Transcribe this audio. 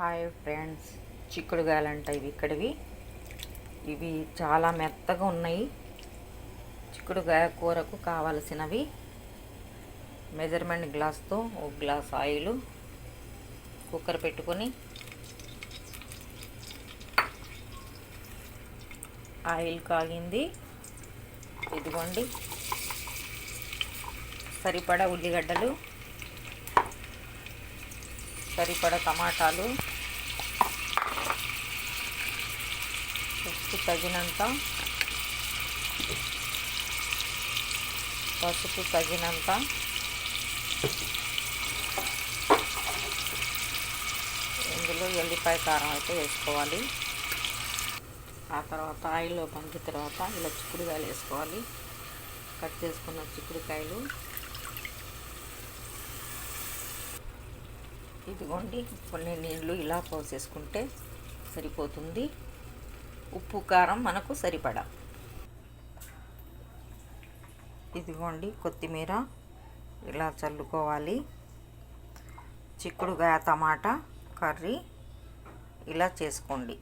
Hi friends. చిక్కుడుగాయలంట ఇవి ఇక్కడివి. ఇవి చాలా మెత్తగా ఉన్నాయి. చిక్కుడుగాయ కూరకు కావలసినవి. మెజర్మెంట్ గ్లాస్తో ఒక గ్లాస్ ఆయిల్ కుక్కర్ పెట్టుకొని ఆయిల్ కాగింది. ఇదిగోండి. సరిపడా ఉల్లిగడ్డలు. సరిపడ టమాటాలు. ఉప్పు తగినంత. పసుపు తగినంత. ఇందులో ఎల్లిపాయ కారం అయితే వేసుకోవాలి. ఆ తర్వాత ఆయిల్లో పంపిన తర్వాత ఇలా చిక్కుడుకాయలు వేసుకోవాలి. కట్ చేసుకున్న చిక్కుడుకాయలు. ఇదిగోండి కొన్ని నీళ్ళు ఇలా పోసేసుకుంటే సరిపోతుంది. ఉప్పు కారం మనకు సరిపడా. ఇదిగోండి కొత్తిమీర ఇలా చల్లుకోవాలి. చిక్కుడుగాయ టమాటా కర్రీ ఇలా చేసుకోండి.